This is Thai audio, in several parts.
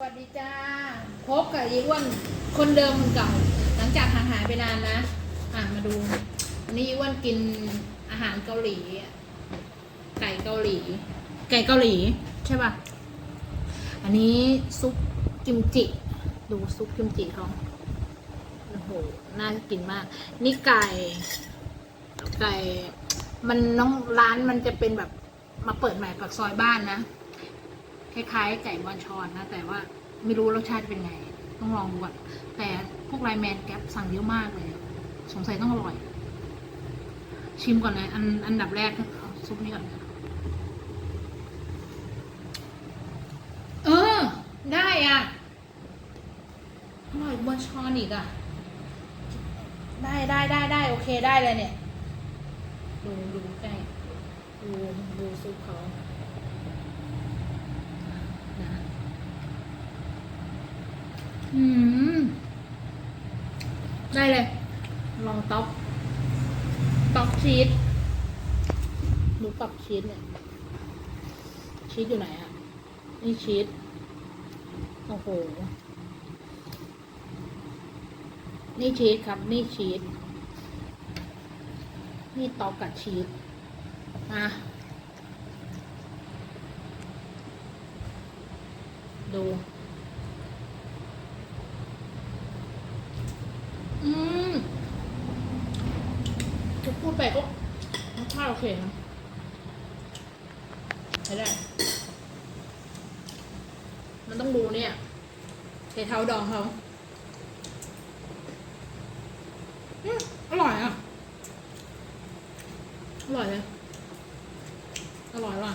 สวัสดีจ้าพบกับอีอ้วนคนเดิมคนเก่า หลังจากห่างหายไปนานนะ อะมาดูวันนี้อีอ้วนกินอาหารเกาหลีไก่เกาหลี ไก่เกาหลีใช่ป่ะ อันนี้ซุปกิมจิ ดูซุปกิมจิเขาโอ้โหน่ากินมาก นี่ไก่ไก่ มันน้องร้านมันจะเป็นแบบมาเปิดใหม่ปากซอยบ้านนะ คล้ายๆไก่บอนชอนนะ แต่ว่าไม่รู้รสชาติเป็นไง ต้องลองดูก่อนแต่พวกไลแมนแก๊ปสั่งเยอะมากเลย สงสัยต้องอร่อย ชิมก่อนเลย อันอันดับแรกซุปนี้ก่อนเออ ได้อะอร่อยบอนชอนอีกอะ ได้ได้ได้ได้โอเคได้เลยเนี่ย ดูดูใกล้ดูดูซุปเขา นะ อืม ได้เลย ลองต๊อกต๊อกชีสดูต๊อกชีสเนี่ย ชีสอยู่ไหนอะนี่ชีสโอ้โห นี่ชีสครับ นี่ชีสนี่ต๊อกกับชีสมาดู อืมจะ พูดไปก็รสชาติโอเคนะใช้ได้ มันต้องดูเนี่ยใช้เท้าดองเขาอร่อยอะ อร่อยเลย อร่อยว่ะ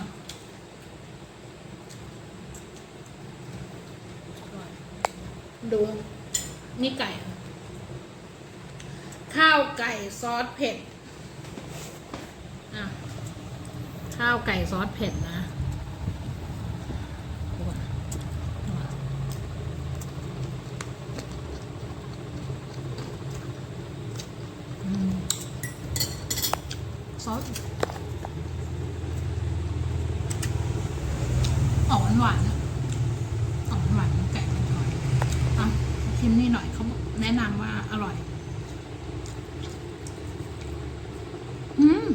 ดู นี่ไก่ ข้าวไก่ซอสเผ็ด อะ ข้าวไก่ซอสเผ็ดนะดูก่อนดูก่อนอืมซอสออกหวานนะออกหวานไก่มันอร่อยอะชิมนี่หน่อยเขาบอกแนะนำว่าอร่อย อืม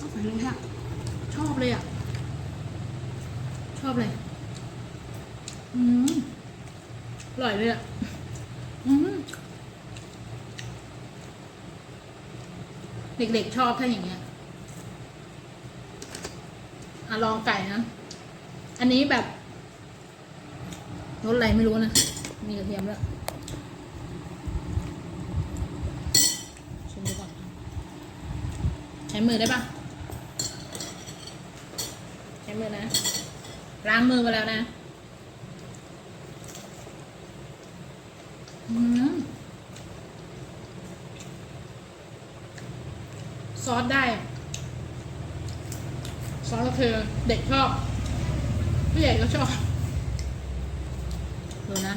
อร่อยเลยอะชอบเลยอะ ชอบเลยอืมอร่อยเลยอะอืมเด็กๆชอบถ้าอย่างเงี้ยอะลองไก่นะ อันนี้แบบรสอะไรไม่รู้นะ มีกระเทียมแล้วยชิมดูก่อน ใช้มือได้ปะใช้มือนะ ล้างมือมาแล้วนะซอสได้ ซอสก็คือเด็กชอบผู้ใหญ่ก็ชอบ ดูนะ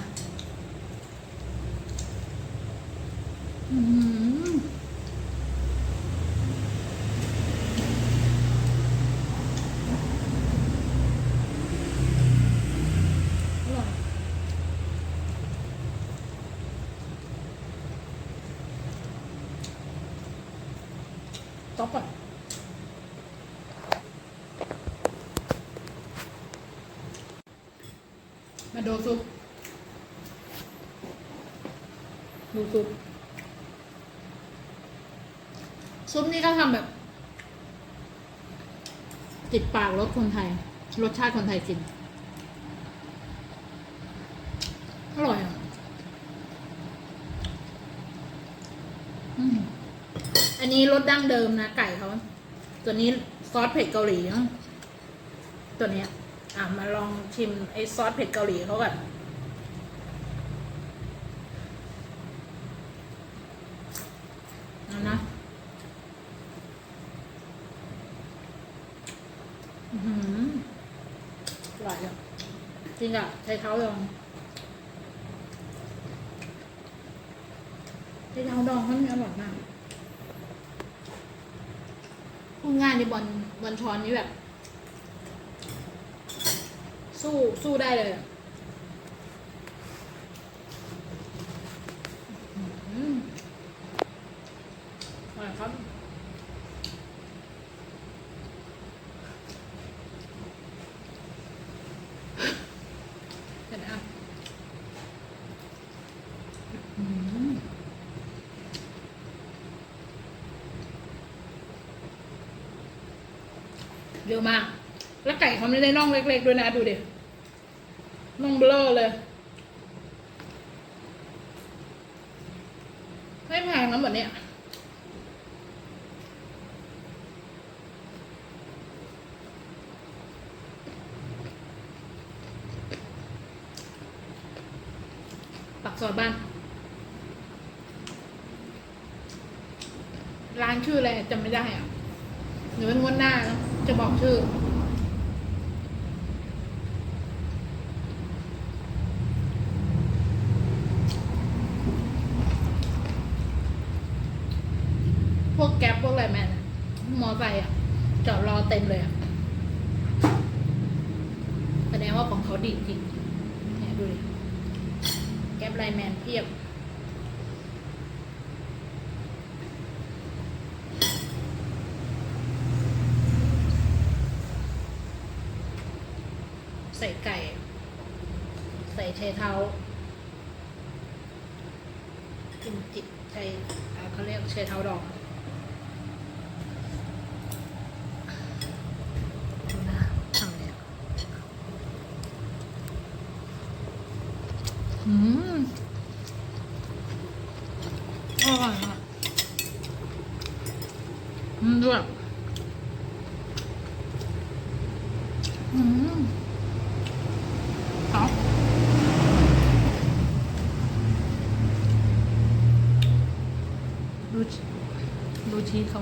อืม อปก่อนมาดูซุปดูซุปซุปนี่ก็ทำแบบ ติดปากรสคนไทย รสชาติคนไทยกิน อร่อยอะอืมอันนี้ร สดั้งเดิมนะไก่เขาตัวนี้ซอสเผ็ดเกาหลีตัวเนี้ย อะมาลองชิมไอ้ซอสเผ็ดเกาหลีเขาก่อนนะอือหือร่อยอะจริงอะใช้เท้าดองใช้เท้าดองมันอร่อยมาก งานในบอลบอลช้อนนี้แบบ สู้สู้ได้เลยอืมอะไรครับ เยอะมาก แล้วไก่เขาไม่ได้น่องเล็กๆด้วยนะดูดิน่องเบลอเลย ไม่แพงนะหมดเนี่ยปักซอยบ้าน ร้านชื่ออะไรจำไม่ได้อะเดี๋ยวเป็นงวันหน้านะ จะบอกชื่อ พวกแก๊ปพวกอะไรแมนะมอไซค์อะ จอดรอเต็มเลยอะแสดงว่าของเขาดีจริงเนี่ยดูดิแก๊ปไลแมนเพียบ ใส่ไก่ ใส่เชเท้ากิมจิใส่อ่าเขาเรียกเชเท้าดองดูนะทำเนี่ยอืมอร่อยอะอืมด้วยอืม เอา ดูชีสเขา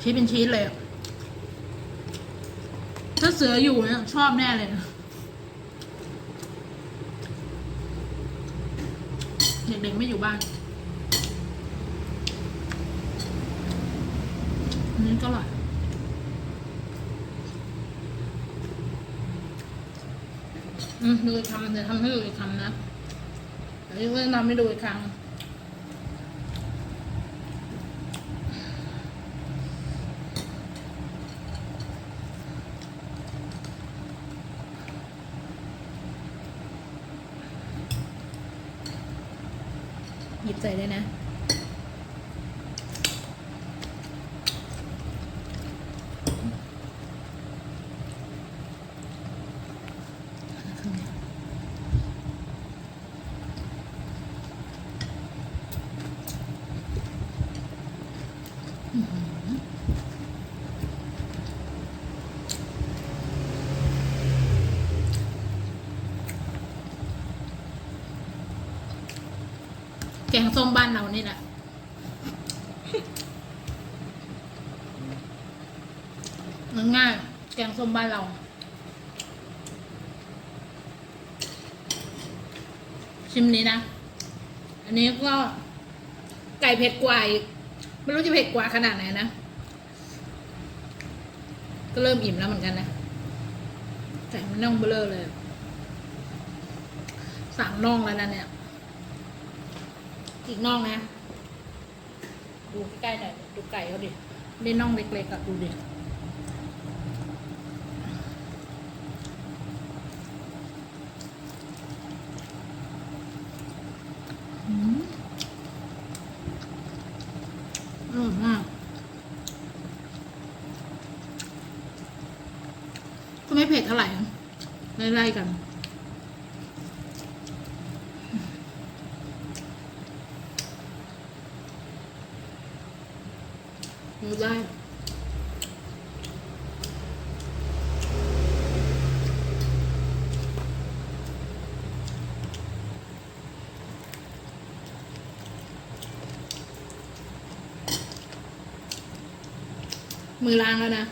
ชีสเป็นชีสเลยถ้าเสืออยู่เนี่ยชอบแน่เลยเด็กๆไม่อยู่บ้านอันนี้ก็อร่อย อืมดูอีกคำเดี๋ยวทำให้ดูอีกคำนะเดี๋ยวจะทำให้ดูอีกครั้งหยิบใส่เลยนะ แกงส้มบ้านเรานี่แหละง่ายแกงส้มบ้านเรา ชิมนี้นะ อันนี้ก็ไก่เผ็ดกว่าไม่รู้จะเผ็ดกว่าขนาดไหนนะ ก็เริ่มอิ่มแล้วเหมือนกันนะไก่มันน่องเบลอเลย สามน่องแล้วนะเนี่ย อีกน่องนะ ดูใกล้ๆหน่อยดูไก่เขาดิได้น่องเล็กๆอะดูดิอืมอร่อยมากก็ไม่เผ็ดเท่าไหร่ไล่ๆกัน ดูได้มือล้างแล้วนะ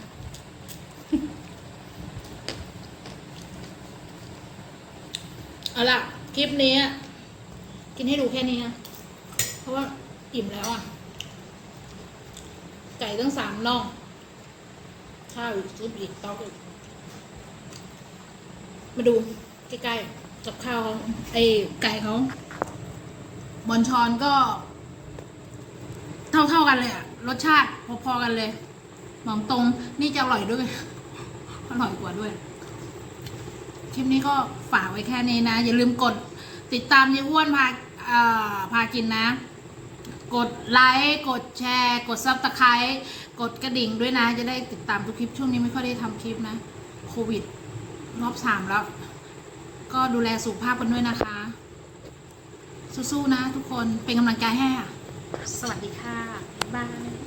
เอาล่ะ คลิปนี้ กินให้ดูแค่นี้นะเพราะว่าอิ่มแล้วอะ ไก่ตั้งสามน่อง ข้าวอีกซุปอีกตอกอีก มาดูใกล้ๆกับข้าวเขาไอ้ไก่เขาบอนชอนก็ เท่าๆกันเลยอะรสชาติพอๆกันเลยบอกตรงนี่จะอร่อยด้วย อร่อยกว่าด้วย คลิปนี้ก็ฝากไว้แค่นี้นะ อย่าลืมกดติดตามยายอ้วนพาพากินนะ กดไลค์ กดแชร์ กดซับสไครต์กดกระดิ่งด้วยนะ จะได้ติดตามทุกคลิปช่วงนี้ไม่ค่อยได้ทำคลิปนะ โควิด รอบสามแล้ว ก็ดูแลสุขภาพกันด้วยนะคะ สู้ๆนะทุกคนเป็นกำลังใจให้ค่ะ สวัสดีค่ะ บ๊ายบาย